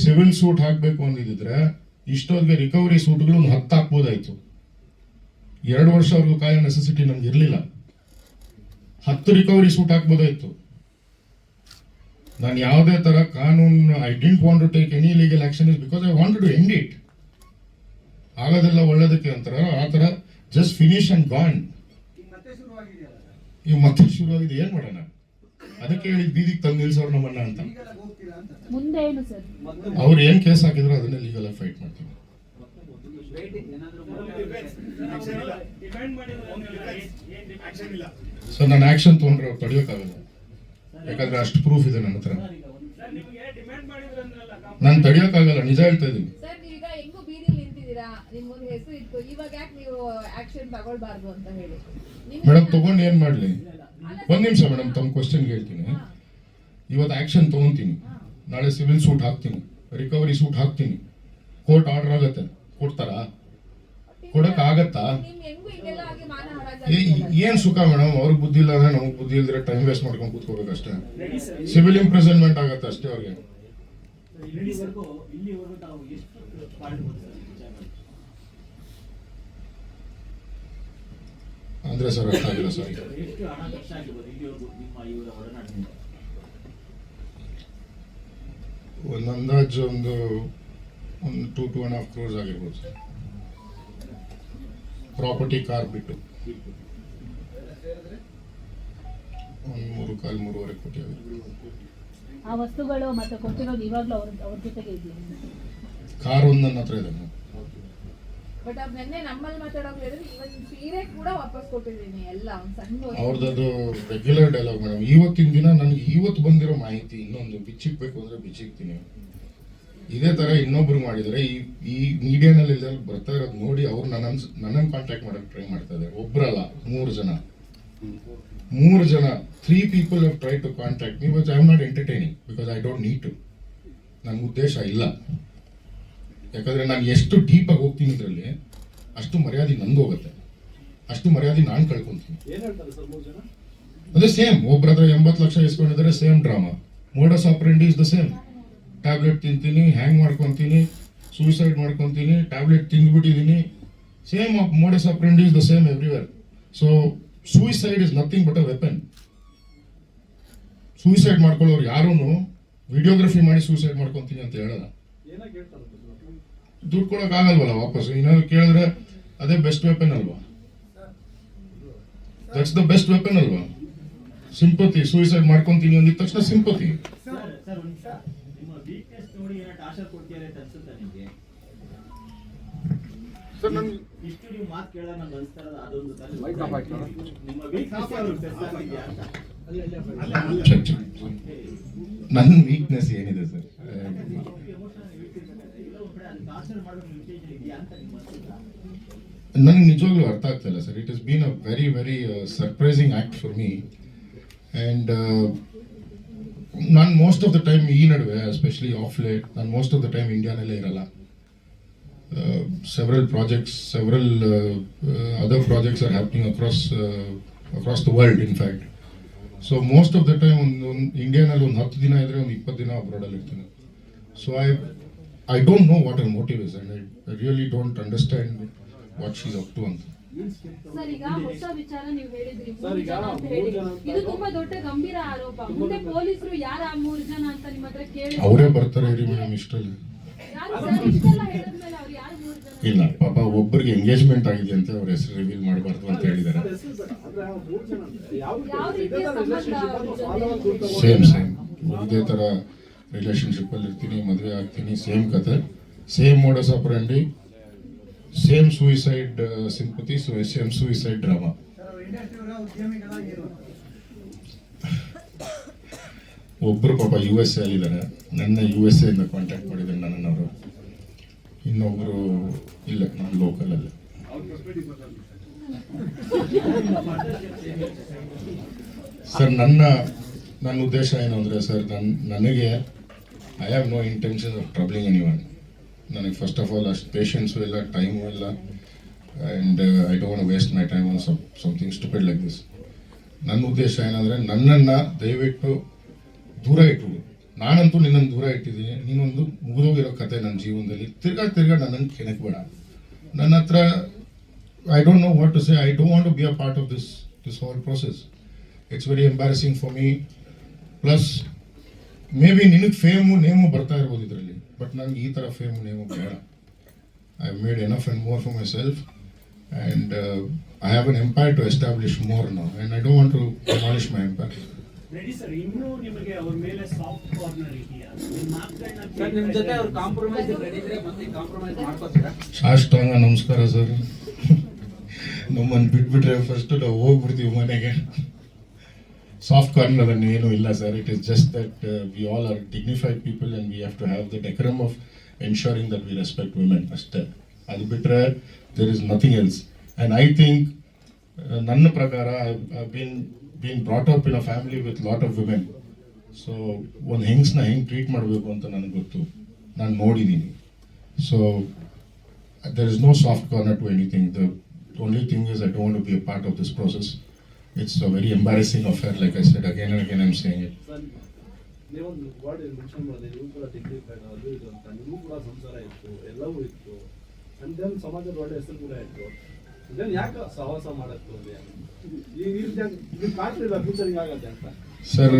ಸಿವಿಲ್ ಸೂಟ್ ಹಾಕಬೇಕು ಅಂದಿದ್ರೆ ಇಷ್ಟೊತ್ತಿಗೆ ರಿಕವರಿ ಸೂಟ್ಗಳು ಒಂದು ಹತ್ತು ಹಾಕ್ಬೋದಾಯ್ತು. ಎರಡು ವರ್ಷವರೆಗೂ ಕಾಯೋ ನೆಸೆಸಿಟಿ ನಮ್ಗೆ ಇರಲಿಲ್ಲ. ಹತ್ತು ರಿಕವರಿ ಸೂಟ್ ಹಾಕ್ಬೋದಾಯ್ತು. ನಾನು ಯಾವುದೇ ತರ ಕಾನೂನು I didn't want to take any legal action is because I want to end it ಆಗೋದೆಲ್ಲ ಒಳ್ಳೇದಕ್ಕೆ ಅಂತಾರೆ ಆ ಥರ ಜಸ್ಟ್ ಫಿನಿಶ್ ಅಂಡ್ ಗಾನ್ ಈಗ ಮತ್ತೆ ಶುರುವಾಗಿದೆ ಏನು ಮಾಡೋಣ? ಅದಕ್ಕೆ ಹೇಳಿ ಬೀದಿಗೆ ತಂದು ನಿಲ್ಸೋರು ನಮ್ಮನ್ನ ಅಂತ. ಅವ್ರು ಏನು ಸರ್? ಅವ್ರು ಏನ್ ಕೇಸ್ ಹಾಕಿದ್ರು ಅದನ್ನೇ ಲೀಗಲ್ ಆಗಿ ಫೈಟ್ ಮಾಡ್ತೀವಿ. ಸೊ ನಾನು ಆಕ್ಷನ್ ತೊಗೊಂಡ್ರೆ ಅವ್ರು ತಡೆಯೋಕ್ಕಾಗಲ್ಲ. ಯಾಕಂದ್ರೆ ಅಷ್ಟು ಪ್ರೂಫ್ ಇದೆ ನನ್ನ ಹತ್ರ. ಸರ್ ನಿಮಗೆ ಡಿಮ್ಯಾಂಡ್ ಮಾಡಿದ್ರೆ ಅಂದ್ರಲ್ಲ ನಾನು ತಡೆಯೋಕ್ಕಾಗಲ್ಲ ನಿಜ ಹೇಳ್ತಾ ಇದ್ದೀನಿ ಸರ್ ನೀವೀಗ ಹೆಂಗು ಬೀದಿಲಿ ನಿಂತಿದ್ದೀರಾ ನಿಮ್ಗೊಂದು ಹೆಸರು ಇತ್ತು ಇವಾಗ ಯಾಕೆ ನೀವು ಆಕ್ಷನ್ ತಗೊಳ್ಬಾರ್ದು ಅಂತ ಹೇಳಿ. ಮೇಡಮ್ ತಗೊಂಡು ಏನ್ ಮಾಡ್ಲಿ? ಒಂದ್ ನಿಮಿಷ ಮೇಡಮ್ ತಮ್ಮ ಕ್ವಶನ್ ಹೇಳ್ತೀನಿ ಇವತ್ತು ಆಕ್ಷನ್ ತಗೊಂತೀನಿ. ನಾಳೆ ಸಿವಿಲ್ ಸೂಟ್ ಹಾಕ್ತೀನಿ. ರಿಕವರಿ ಸೂಟ್ ಹಾಕ್ತೀನಿ. ಕೋರ್ಟ್ ಆರ್ಡರ್ ಆಗತ್ತೆ. ಕೊಡ್ತಾರಾ? ಕೊಡಕ್ ಆಗತ್ತಾ? ನಿಮ್ ಹೆಂಗು ಹಿಂಗೆಲ್ಲ ಆಗಿ ಮಾನ ಏ- ಹಾಳಾಗಿ ಏನ್ ಸುಖ ಮೇಡಮ್ ಅವ್ರಿಗೆ ಬುದ್ಧಿ ಇಲ್ಲ ಅಂದ್ರೆ ನಮಗೆ ಬುದ್ಧಿ ಇಲ್ದ್ರೆ ಟೈಮ್ ವೇಸ್ಟ್ ಮಾಡ್ಕೊಂಡು ಕೂತ್ಕೋಬೇಕಷ್ಟೇ ರೆಡಿ ಸರ್ ಸಿವಿಲ್ ಇಂಪ್ರೆಸನ್ಮೆಂಟ್ ಆಗತ್ತೆ ಅಷ್ಟೇ ಅವ್ರಿಗೆ ಇಲ್ಲಿವರೆಗೂ ಇಲ್ಲಿವರೆಗೂ ತಾವು ಎಷ್ಟು ಪಾಲ್ಗೊಳ್ಬೋದು ಸರ್ ವಿಚಾರದಲ್ಲಿ? ಅಂದ್ರೆ ಸರ್ ಅರ್ಥ ಆಗಿಲ್ಲ ಸರ್. ಒಂದು ಅಂದಾಜು ಒಂದು ಒಂದು two two and half crores ಆಗಿರ್ಬೋದು ಸರ್. ಪ್ರಾಪರ್ಟಿ ಕಾರ್ ಬಿಟ್ಟು. ಒಂದು ಮೂರು ಕಾಲು ಮೂರುವರೆ ಕೋಟಿ ಆಗಿರ್ಬೋದು. ಆ ವಸ್ತುಗಳು ಮತ್ತೆ ಕೊಟ್ಟಿರೋದು ಇವಾಗಲೂ ಅವ್ರ ಅವ್ರ ಜೊತೆಗೆ ಇದೆಯಾ? ಕಾರ್ ಒಂದು ನನ್ನ ಹತ್ರ ಇದೆ ಮೇಡಮ್. ಬಟ್ ಅವ್ರು ನೆನ್ನೆ ನಮ್ಮಲ್ಲಿ ಮಾತಾಡೋಕೆ ಹೇಳಿದ್ರೆ ಇವತ್ತು ಸೀರೆ ಕೂಡ ವಾಪಸ್ ಕೊಟ್ಟಿದ್ದೀನಿ ಎಲ್ಲ ಒಂದು ಸಣ್ಣ. ಅವ್ರದ್ದು ರೆಗ್ಯುಲರ್ ಡೈಲಾಗ್ ಮೇಡಮ್. ಇವತ್ತಿನ ದಿನ ನನಗೆ ಇವತ್ತು ಬಂದಿರೋ ಮಾಹಿತಿ ಇನ್ನೊಂದು ಬಿಚ್ಚಿಕ್ಬೇಕು ಅಂದ್ರೆ ಬಿಚ್ಚಿಕ್ತೀನಿ ಇದೇ ತರ ಇನ್ನೊಬ್ರು ಮಾಡಿದರೆ ಈ ಈ ಮೀಡಿಯಾನಲ್ಲಿ ಬರ್ತಾ ಇರೋದು ನೋಡಿ ಅವ್ರು ನನ್ನ ನನ್ನನ್ನು ಕಾಂಟ್ಯಾಕ್ಟ್ ಮಾಡಕ್ ಟ್ರೈ ಮಾಡ್ತಾ ಇದ್ದಾರೆ. ಒಬ್ರಲ್ಲ, ಮೂರು ಜನ. ಮೂರು ಜನ three people have try to contact me because I am not entertaining because I don't need to ನನ್ನ ಉದ್ದೇಶ ಇಲ್ಲ. ಯಾಕಂದ್ರೆ ನಾನು ಎಷ್ಟು ಡೀಪಾಗಿ ಹೋಗ್ತೀನಿ ಇದರಲ್ಲಿ ಅಷ್ಟು ಮರ್ಯಾದೆ ನಂದು ಹೋಗುತ್ತೆ. ಅಷ್ಟು ಮರ್ಯಾದೆ ನಾನು ಕಳ್ಕೊಂತೀನಿ. ಅದೇ ಸೇಮ್ ಒಬ್ಬರ ಹತ್ರ ಎಂಬತ್ತು ಲಕ್ಷ ಇಸ್ಕೊಂಡಿದ್ದಾರೆ same drama modus operandi is the same tablet ತಿಂತೀನಿ ಹ್ಯಾಂಗ್ ಮಾಡ್ಕೊತೀನಿ ಸೂಸೈಡ್ ಮಾಡ್ಕೊತೀನಿ tablet ತಿಂದ್ಬಿಟ್ಟಿದ್ದೀನಿ same modus operandi is the same everywhere so suicide is nothing but a weapon suicide ಮಾಡ್ಕೊಳ್ಳೋರು ಯಾರೂ ವಿಡಿಯೋಗ್ರಫಿ ಮಾಡಿ ಸೂಸೈಡ್ ಮಾಡ್ಕೊತೀನಿ ಅಂತ ಹೇಳಲ್ಲ. ದುಡ್ಡು ಕೊಡಕ್ ಆಗಲ್ವಲ್ಲ ವಾಪಸ್? ಏನಾದ್ರು ಕೇಳಿದ್ರೆ ಅದೇ ಬೆಸ್ಟ್ ವೆಪನ್ ಅಲ್ವಾ? ದಟ್ಸ್ ದ ಬೆಸ್ಟ್ ವೆಪನ್ ಅಲ್ವಾ? ಸಿಂಪತಿ ಸೂಯಿಸೈಡ್ ಮಾಡ್ಕೊಂತೀನಿ ಅಂದಿದ ತಕ್ಷಣ ಸಿಂಪತಿ ನನ್ನ ವೀಕ್ನೆಸ್ ಏನಿದೆ ಸರ್ ಇಲ್ಲ ಒಂದ್ ಕಡೆ ಅಲ್ಲಿ ಟಾರ್ಚರ್ ಮಾಡೋದು ಇಂಟೆನ್ಷನ್ ಇದೆಯಾ ಅಂತ ನಿಮ್ಮ ಅನ್ಸುತ್ತಾ? ನನಗೆ ನಿಜವಾಗ್ಲೂ ಅರ್ಥ ಆಗ್ತಾ sir. It is been a very very surprising act for me and ನಾನು ಮೋಸ್ಟ್ ಆಫ್ ದ ಟೈಮ್ ಈ ನಡುವೆ ಎಸ್ಪೆಷಲಿ ಆಫ್ ಲೇಟ್ ನಾನು ಮೋಸ್ಟ್ ಆಫ್ ದ ಟೈಮ್ ಇಂಡಿಯಾನಲ್ಲೇ ಇರಲ್ಲ. Several projects several other projects are happening across across the world in fact so most of the time ಒಂದು ಒಂದು ಇಂಡಿಯಾನಲ್ಲಿ ಒಂದು ಹತ್ತು ದಿನ ಇದ್ದರೆ ಒಂದು ಇಪ್ಪತ್ತು ದಿನ ಅಬ್ರಾಡಲ್ಲಿ ಇರ್ತೀನಿ so I I don't know what her motive is and I really don't understand what she's up to ಅಂತ ಸರ್ ಈಗ ಹೊಸ ವಿಚಾರ ನೀವು ಹೇಳಿದ್ರಿ. ಮೂರು ಜನ ಅಂತ ಹೇಳಿ ಇದು ತುಂಬಾ ದೊಡ್ಡ ಗಂಭೀರ ಆರೋಪ. ಮುಂದೆ ಪೊಲೀಸರು ಯಾರ ಆ ಮೂರು ಜನ ಅಂತ ನಿಮ್ಮ ಹತ್ರ ಕೇಳಿ ಅವರೇ ಬರ್ತಾರೆ ರೀ ಮೇಡಮ್ ಇಷ್ಟೆಲ್ಲ. ಇಲ್ಲ ಪಾಪ ಒಬ್ಬರಿಗೆ ಎಂಗೇಜ್ಮೆಂಟ್ ಆಗಿದೆ ಅಂತ ಅವ್ರ ಹೆಸರು ರಿವೀಲ್ ಮಾಡಬಾರ್ದು ಅಂತ ಹೇಳಿದ್ದಾರೆ. ಸೇಮ್ ಸೇಮ್ ಇದೇ ಥರ ರಿಲೇಷನ್ಶಿಪ್ಪಲ್ಲಿ ಇರ್ತೀನಿ, ಮದುವೆ ಆಗ್ತೀನಿ ಸೇಮ್ ಕತೆ. Same modus operandi same suicide sympathy same suicide drama ಒಬ್ಬರು ಪಾಪ ಯು ಎಸ್ ಎ ಅಲ್ಲಿದ್ದಾರೆ ನನ್ನ ಯು ಎಸ್ ಎ ಕಾಂಟ್ಯಾಕ್ಟ್ ಮಾಡಿದ್ದಾರೆ ನನ್ನವರು ಇನ್ನೊಬ್ಬರು ಇಲ್ಲ, ನಾನು ಲೋಕಲಲ್ಲಿ ಸರ್ ನನ್ನ ನನ್ನ ಉದ್ದೇಶ ಏನು ಅಂದರೆ ಸರ್ ನನ್ನ ನನಗೆ I have no intention of troubling any one ನನಗೆ ಫಸ್ಟ್ ಆಫ್ ಆಲ್ ಅಷ್ಟು ಪೇಷನ್ಸು ಇಲ್ಲ ಟೈಮು ಇಲ್ಲ. And I don't waste my time on some something stupid like this ನನ್ನ ಉದ್ದೇಶ ಏನಂದರೆ, ನನ್ನನ್ನು ದಯವಿಟ್ಟು ದೂರ ಇಟ್ಟು ನಾನಂತೂ ನಿನ್ನನ್ನು ದೂರ ಇಟ್ಟಿದ್ದೀನಿ. ನೀನೊಂದು ಮುಗಿದೋಗಿರೋ ಕತೆ ನನ್ನ ಜೀವನದಲ್ಲಿ. ತಿರ್ಗಾ ತಿರ್ಗಾ ನನ್ನನ್ನು ಕೆಣಕ್ಬೇಡ. ನನ್ನ ಹತ್ರ I don't know what to say I don't want to be a part of this this whole whole it's very embarrassing for me me. Plus, maybe ನಿನಗೆ ಫೇಮು ನೇಮು ಬರ್ತಾ ಇರ್ಬೋದು ಇದರಲ್ಲಿ. ಬಟ್ ನನಗೆ ಈ ಥರ ಫೇಮು ನೇಮು ಬೇಡ. I made enough and more for myself and I have an empire to establish more no and I don't want to demolish my empire ready sir ಇನ್ನೂ ನಿಮಗೆ ಅವ್ರ ಮೇಲೆ ಸಾಫ್ಟ್ ಕಾರ್ನರ್ ಇದೆಯಾ? ಸರ್ ನಿಮ್ ಜೊತೆ ಅವ್ರು ಕಾಂಪ್ರಮೈಸ್ ರೆಡಿ ಇದ್ರೆ ಮತ್ತೆ ಕಾಂಪ್ರಮೈಸ್ ಮಾಡ್ಕೋತೀರಾ? ಸಾಷ್ಟಾಂಗ ನಮಸ್ಕಾರ ಸರ್. ನಮ್ಮನ್ನು ಬಿಟ್ಬಿಟ್ರೆ ಫಸ್ಟ್ ನಾವು ಹೋಗ್ಬಿಡ್ತೀವಿ ಮನೆಗೆ. ಸಾಫ್ಟ್ ಕಾರ್ನರ್ ಅದನ್ನು ಏನೂ ಇಲ್ಲ sir it is just that we all are dignified people and we have to have the decorum of ensuring that we respect women ಅಷ್ಟೇ ಅದು ಬಿಟ್ಟರೆ there is nothing else and I think ನನ್ನ ಪ್ರಕಾರ been been brought up in a family with lot of women so ಒಂದು ಹೆಂಗ್ಸ್ನ ಹೆಂಗೆ ಟ್ರೀಟ್ ಮಾಡಬೇಕು ಅಂತ ನನಗೆ ಗೊತ್ತು ನಾನು ನೋಡಿದ್ದೀನಿ so there is no soft corner to anything. The only thing is I don't want to be a part of this process. It's a very embarrassing affair, like I said again and again. I'm saying it. ಕೂಡ ಡಿಗ್ರಿ ಕೂಡ ಸಂಸಾರ ಇತ್ತು ಎಲ್ಲವೂ ಇತ್ತು ಅಂಡ್ ಸಮಾಜದ ಒಳ್ಳೆ ಹೆಸರು ಕೂಡ ಇತ್ತು ಯಾಕೆ ಸಹವಾಸ ಮಾಡಕ್ಕೆ ಹೋದ್ರಿ ಈ ಫ್ಯೂಚರ್ ಅಂತ ಸರ್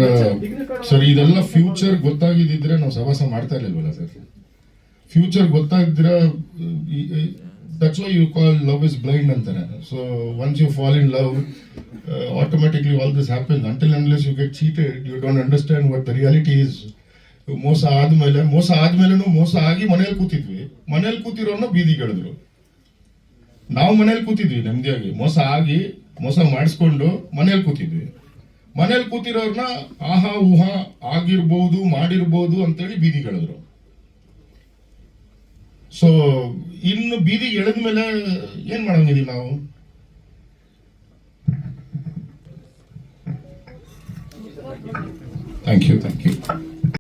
ಸರ್ ಇದೆಲ್ಲ ಫ್ಯೂಚರ್ ಗೊತ್ತಾಗಿದ್ದಿದ್ರೆ ನಾವು ಸಹವಾಸ ಮಾಡ್ತಾ ಇರ್ಲಿಲ್ವಲ್ಲ sir future ಗೊತ್ತಾಗ್ದಿರ that's why you call love is blind ಅಂತಾರೆ. So once you fall in love automatically all this happen until unless you get cheated you don't understand what the reality is ಮೋಸ ಆದ್ಮೇಲೆ ಮೋಸ ಆದ್ಮೇಲೆ ಮೋಸ ಆಗಿ ಮನೇಲಿ ಕೂತಿದ್ವಿ. ಮನೇಲಿ ಕೂತಿರೋನ್ನ ಬೀದಿಗೆಳೆದ್ರು ನಾವು ಮನೇಲಿ ಕೂತಿದ್ವಿ ನೆಮ್ಮದಿಯಾಗಿ. ಮೋಸ ಆಗಿ, ಮೋಸ ಮಾಡಿಸ್ಕೊಂಡು ಮನೇಲಿ ಕೂತಿದ್ವಿ. ಮನೇಲಿ ಕೂತಿರೋರ್ನ ಆಹಾ, ಊಹಾ ಆಗಿರ್ಬೋದು, ಮಾಡಿರ್ಬೋದು ಅಂತೇಳಿ ಬೀದಿಗೆಳೆದ್ರು ಸೊ ಇನ್ನು ಬೀದಿಗೆ ಎಳೆದ್ಮೇಲೆ ಏನ್ ಮಾಡಂಗಿದೀವಿ ನಾವು? Thank you thank you